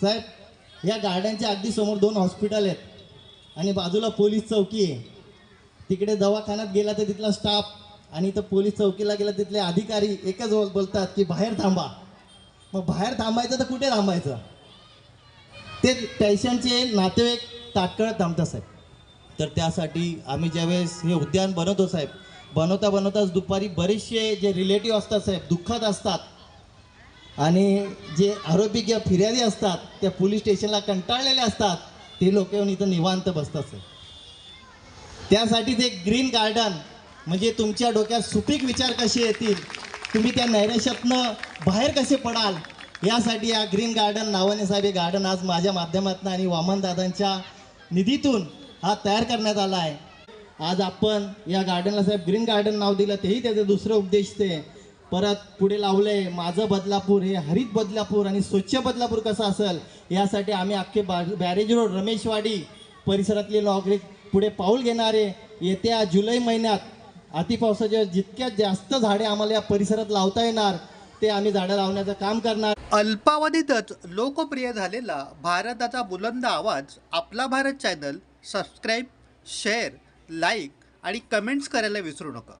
साहेब या गार्डनच्या अगदी समोर दोन हॉस्पिटल आहेत. आणि बाजूला पोलीस चौकी आहे. तिकडे दवाखान्यात गेला तर तिथला स्टाफ आणि इथं पोलीस चौकीला गेला तिथले अधिकारी एकच बोलतात की बाहेर थांबा. मग बाहेर थांबायचं तर कुठे थांबायचं? ते पेशंटचे नातेवाईक ताटकळत थांबतात साहेब. तर त्यासाठी आम्ही ज्यावेळेस हे उद्यान बनवतो साहेब बनवता बनवताच दुपारी बरेचसे जे रिलेटिव्ह असतात साहेब दुःखद असतात. आणि जे आरोपी फिर्यादी असतात त्या पोलीस स्टेशनला कंटाळलेले असतात ते लोक येऊन इथं निवांत बसतात सर. त्यासाठी ते ग्रीन गार्डन म्हणजे तुमच्या डोक्यात सुपीक विचार कसे येतील तुम्ही त्या नैराश्यातनं बाहेर कसे पडाल यासाठी या ग्रीन गार्डन नावाने साहेब हे गार्डन आज माझ्या माध्यमातून आणि वामनदादांच्या निधीतून हा तयार करण्यात आला आहे. आज आपण या गार्डनला साहेब ग्रीन गार्डन नाव दिलं तेही त्याचं दुसरं उद्देश ते. परत पुढे लावलंय माझं बदलापूर हे हरित बदलापूर आणि स्वच्छ बदलापूर कसं असेल यासाठी आम्ही अख्खे बा बॅरेज रोड रमेशवाडी परिसरातले नागरिक पुढे पाऊल घेणारे येत्या जुलै महिन्यात अतिपावसाच्या जितक्या जास्त झाडे आम्हाला या परिसरात लावता येणार ते आम्ही झाडं लावण्याचं काम करणार. अल्पावधीतच लोकप्रिय झालेला भारताचा बुलंद आवाज आपला Bharat channel subscribe share like आणि कमेंट्स करायला विसरू नका.